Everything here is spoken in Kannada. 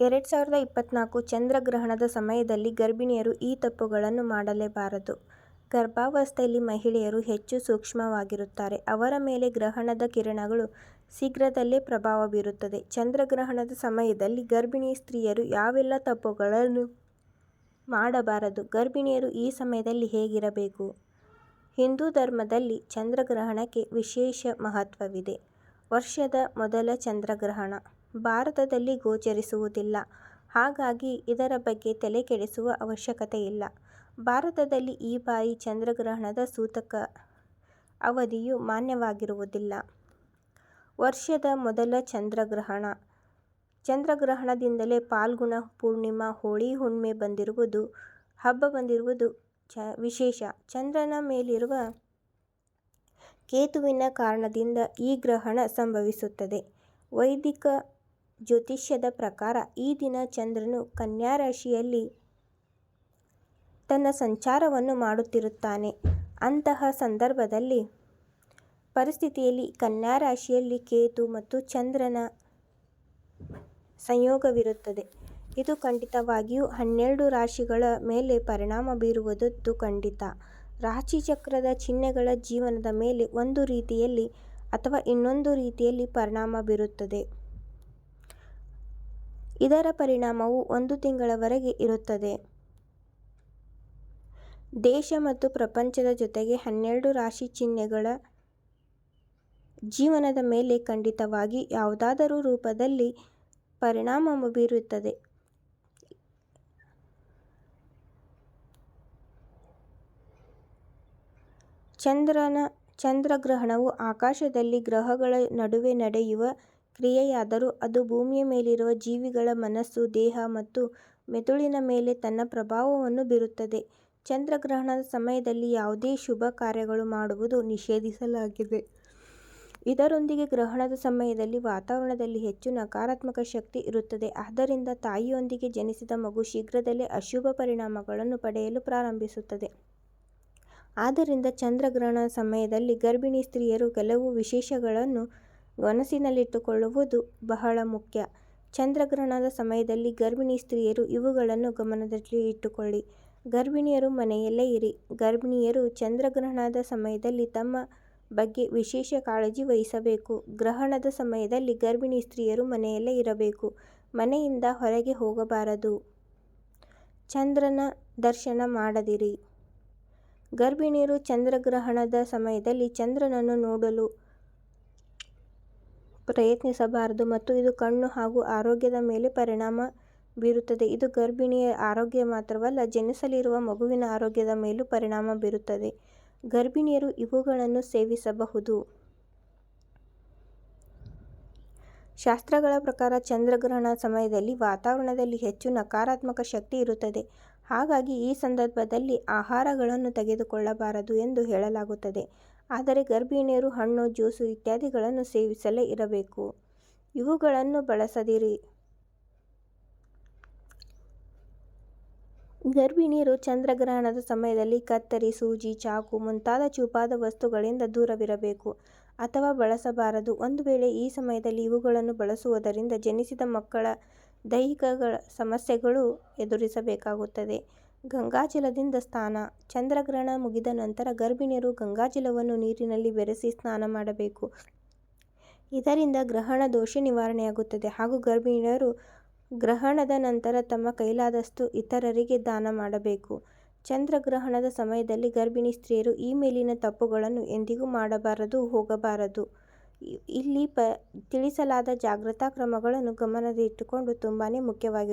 ಎರಡು ಸಾವಿರದ ಇಪ್ಪತ್ನಾಲ್ಕು ಚಂದ್ರಗ್ರಹಣದ ಸಮಯದಲ್ಲಿ ಗರ್ಭಿಣಿಯರು ಈ ತಪ್ಪುಗಳನ್ನು ಮಾಡಲೇಬಾರದು. ಗರ್ಭಾವಸ್ಥೆಯಲ್ಲಿ ಮಹಿಳೆಯರು ಹೆಚ್ಚು ಸೂಕ್ಷ್ಮವಾಗಿರುತ್ತಾರೆ. ಅವರ ಮೇಲೆ ಗ್ರಹಣದ ಕಿರಣಗಳು ಶೀಘ್ರದಲ್ಲೇ ಪ್ರಭಾವ ಬೀರುತ್ತದೆ. ಚಂದ್ರಗ್ರಹಣದ ಸಮಯದಲ್ಲಿ ಗರ್ಭಿಣಿ ಸ್ತ್ರೀಯರು ಯಾವೆಲ್ಲ ತಪ್ಪುಗಳನ್ನು ಮಾಡಬಾರದು? ಗರ್ಭಿಣಿಯರು ಈ ಸಮಯದಲ್ಲಿ ಹೇಗಿರಬೇಕು? ಹಿಂದೂ ಧರ್ಮದಲ್ಲಿ ಚಂದ್ರಗ್ರಹಣಕ್ಕೆ ವಿಶೇಷ ಮಹತ್ವವಿದೆ. ವರ್ಷದ ಮೊದಲ ಚಂದ್ರಗ್ರಹಣ ಭಾರತದಲ್ಲಿ ಗೋಚರಿಸುವುದಿಲ್ಲ. ಹಾಗಾಗಿ ಇದರ ಬಗ್ಗೆ ತೆಲೆಕೆಡಿಸುವ ಅವಶ್ಯಕತೆ ಇಲ್ಲ ಭಾರತದಲ್ಲಿ ಈ ಬಾರಿ ಚಂದ್ರಗ್ರಹಣದ ಸೂತಕ ಅವಧಿಯು ಮಾನ್ಯವಾಗಿರುವುದಿಲ್ಲ. ವರ್ಷದ ಮೊದಲ ಚಂದ್ರಗ್ರಹಣ ಚಂದ್ರಗ್ರಹಣದಿಂದಲೇ ಪಾಲ್ಗುಣ ಪೂರ್ಣಿಮಾ, ಹೋಳಿ ಹುಣ್ಣಿಮೆ ಬಂದಿರುವುದು, ಹಬ್ಬ ಬಂದಿರುವುದು ವಿಶೇಷ. ಚಂದ್ರನ ಮೇಲಿರುವ ಕೇತುವಿನ ಕಾರಣದಿಂದ ಈ ಗ್ರಹಣ ಸಂಭವಿಸುತ್ತದೆ. ವೈದಿಕ ಜ್ಯೋತಿಷ್ಯದ ಪ್ರಕಾರ ಈ ದಿನ ಚಂದ್ರನು ಕನ್ಯಾ ರಾಶಿಯಲ್ಲಿ ತನ್ನ ಸಂಚಾರವನ್ನು ಮಾಡುತ್ತಿರುತ್ತಾನೆ. ಅಂತಹ ಸಂದರ್ಭದಲ್ಲಿ ಪರಿಸ್ಥಿತಿಯಲ್ಲಿ ಕನ್ಯಾ ರಾಶಿಯಲ್ಲಿ ಕೇತು ಮತ್ತು ಚಂದ್ರನ ಸಂಯೋಗವಿರುತ್ತದೆ. ಇದು ಖಂಡಿತವಾಗಿಯೂ ಹನ್ನೆರಡು ರಾಶಿಗಳ ಮೇಲೆ ಪರಿಣಾಮ ಬೀರುವುದದ್ದು ಖಂಡಿತ. ರಾಶಿಚಕ್ರದ ಚಿಹ್ನೆಗಳ ಜೀವನದ ಮೇಲೆ ಒಂದು ರೀತಿಯಲ್ಲಿ ಅಥವಾ ಇನ್ನೊಂದು ರೀತಿಯಲ್ಲಿ ಪರಿಣಾಮ ಬೀರುತ್ತದೆ. ಇದರ ಪರಿಣಾಮವು ಒಂದು ತಿಂಗಳವರೆಗೆ ಇರುತ್ತದೆ. ದೇಶ ಮತ್ತು ಪ್ರಪಂಚದ ಜೊತೆಗೆ ಹನ್ನೆರಡು ರಾಶಿ ಚಿಹ್ನೆಗಳ ಜೀವನದ ಮೇಲೆ ಖಂಡಿತವಾಗಿ ಯಾವುದಾದರೂ ರೂಪದಲ್ಲಿ ಪರಿಣಾಮ ಬೀರುತ್ತದೆ. ಚಂದ್ರನ, ಚಂದ್ರಗ್ರಹಣವು ಆಕಾಶದಲ್ಲಿ ಗ್ರಹಗಳ ನಡುವೆ ನಡೆಯುವ ಕ್ರಿಯೆಯಾದರೂ ಅದು ಭೂಮಿಯ ಮೇಲಿರುವ ಜೀವಿಗಳ ಮನಸ್ಸು, ದೇಹ ಮತ್ತು ಮೆದುಳಿನ ಮೇಲೆ ತನ್ನ ಪ್ರಭಾವವನ್ನು ಬೀರುತ್ತದೆ. ಚಂದ್ರಗ್ರಹಣದ ಸಮಯದಲ್ಲಿ ಯಾವುದೇ ಶುಭ ಕಾರ್ಯಗಳು ಮಾಡುವುದು ನಿಷೇಧಿಸಲಾಗಿದೆ. ಇದರೊಂದಿಗೆ ಗ್ರಹಣದ ಸಮಯದಲ್ಲಿ ವಾತಾವರಣದಲ್ಲಿ ಹೆಚ್ಚು ನಕಾರಾತ್ಮಕ ಶಕ್ತಿ ಇರುತ್ತದೆ. ಆದ್ದರಿಂದ ತಾಯಿಯೊಂದಿಗೆ ಜನಿಸಿದ ಮಗು ಶೀಘ್ರದಲ್ಲೇ ಅಶುಭ ಪರಿಣಾಮಗಳನ್ನು ಪಡೆಯಲು ಪ್ರಾರಂಭಿಸುತ್ತದೆ. ಆದ್ದರಿಂದ ಚಂದ್ರಗ್ರಹಣದ ಸಮಯದಲ್ಲಿ ಗರ್ಭಿಣಿ ಸ್ತ್ರೀಯರು ಕೆಲವು ವಿಷಯಗಳನ್ನು ಮನಸ್ಸಿನಲ್ಲಿಟ್ಟುಕೊಳ್ಳುವುದು ಬಹಳ ಮುಖ್ಯ. ಚಂದ್ರಗ್ರಹಣದ ಸಮಯದಲ್ಲಿ ಗರ್ಭಿಣಿ ಸ್ತ್ರೀಯರು ಇವುಗಳನ್ನು ಗಮನದಲ್ಲಿ ಇಟ್ಟುಕೊಳ್ಳಿ. ಗರ್ಭಿಣಿಯರು ಮನೆಯಲ್ಲೇ ಇರಿ. ಗರ್ಭಿಣಿಯರು ಚಂದ್ರಗ್ರಹಣದ ಸಮಯದಲ್ಲಿ ತಮ್ಮ ಬಗ್ಗೆ ವಿಶೇಷ ಕಾಳಜಿ ವಹಿಸಬೇಕು. ಗ್ರಹಣದ ಸಮಯದಲ್ಲಿ ಗರ್ಭಿಣಿ ಸ್ತ್ರೀಯರು ಮನೆಯಲ್ಲೇ ಇರಬೇಕು. ಮನೆಯಿಂದ ಹೊರಗೆ ಹೋಗಬಾರದು. ಚಂದ್ರನ ದರ್ಶನ ಮಾಡದಿರಿ. ಗರ್ಭಿಣಿಯರು ಚಂದ್ರಗ್ರಹಣದ ಸಮಯದಲ್ಲಿ ಚಂದ್ರನನ್ನು ನೋಡಲು ಪ್ರಯತ್ನಿಸಬಾರದು ಮತ್ತು ಇದು ಕಣ್ಣು ಹಾಗೂ ಆರೋಗ್ಯದ ಮೇಲೆ ಪರಿಣಾಮ ಬೀರುತ್ತದೆ. ಇದು ಗರ್ಭಿಣಿಯ ಆರೋಗ್ಯ ಮಾತ್ರವಲ್ಲ, ಜನಿಸಲಿರುವ ಮಗುವಿನ ಆರೋಗ್ಯದ ಮೇಲೂ ಪರಿಣಾಮ ಬೀರುತ್ತದೆ. ಗರ್ಭಿಣಿಯರು ಇವುಗಳನ್ನು ಸೇವಿಸಬಹುದು. ಶಾಸ್ತ್ರಗಳ ಪ್ರಕಾರ ಚಂದ್ರಗ್ರಹಣ ಸಮಯದಲ್ಲಿ ವಾತಾವರಣದಲ್ಲಿ ಹೆಚ್ಚು ನಕಾರಾತ್ಮಕ ಶಕ್ತಿ ಇರುತ್ತದೆ. ಹಾಗಾಗಿ ಈ ಸಂದರ್ಭದಲ್ಲಿ ಆಹಾರಗಳನ್ನು ತೆಗೆದುಕೊಳ್ಳಬಾರದು ಎಂದು ಹೇಳಲಾಗುತ್ತದೆ. ಆದರೆ ಗರ್ಭಿಣಿಯರು ಹಣ್ಣು, ಜ್ಯೂಸು ಇತ್ಯಾದಿಗಳನ್ನು ಸೇವಿಸಲೇ ಇರಬೇಕು. ಇವುಗಳನ್ನು ಬಳಸದಿರಿ. ಗರ್ಭಿಣಿಯರು ಚಂದ್ರಗ್ರಹಣದ ಸಮಯದಲ್ಲಿ ಕತ್ತರಿ, ಸೂಜಿ, ಚಾಕು ಮುಂತಾದ ಚೂಪಾದ ವಸ್ತುಗಳಿಂದ ದೂರವಿರಬೇಕು ಅಥವಾ ಬಳಸಬಾರದು. ಒಂದು ವೇಳೆ ಈ ಸಮಯದಲ್ಲಿ ಇವುಗಳನ್ನು ಬಳಸುವುದರಿಂದ ಜನಿಸಿದ ಮಕ್ಕಳ ದೈಹಿಕ ಸಮಸ್ಯೆಗಳು ಎದುರಿಸಬೇಕಾಗುತ್ತದೆ. ಗಂಗಾಜಲದಿಂದ ಸ್ನಾನ ಚಂದ್ರಗ್ರಹಣ ಮುಗಿದ ನಂತರ ಗರ್ಭಿಣಿಯರು ಗಂಗಾಜಲವನ್ನು ನೀರಿನಲ್ಲಿ ಬೆರೆಸಿ ಸ್ನಾನ ಮಾಡಬೇಕು. ಇದರಿಂದ ಗ್ರಹಣ ದೋಷ ನಿವಾರಣೆಯಾಗುತ್ತದೆ ಹಾಗೂ ಗರ್ಭಿಣಿಯರು ಗ್ರಹಣದ ನಂತರ ತಮ್ಮ ಕೈಲಾದಷ್ಟು ಇತರರಿಗೆ ದಾನ ಮಾಡಬೇಕು. ಚಂದ್ರಗ್ರಹಣದ ಸಮಯದಲ್ಲಿ ಗರ್ಭಿಣಿ ಸ್ತ್ರೀಯರು ಈ ಮೇಲಿನ ತಪ್ಪುಗಳನ್ನು ಎಂದಿಗೂ ಮಾಡಬಾರದು, ಹೋಗಬಾರದು. ಇಲ್ಲಿ ತಿಳಿಸಲಾದ ಜಾಗ್ರತಾ ಕ್ರಮಗಳನ್ನು ಗಮನದಲ್ಲಿಟ್ಟುಕೊಂಡು ತುಂಬಾನೇ ಮುಖ್ಯವಾಗಿರುತ್ತದೆ.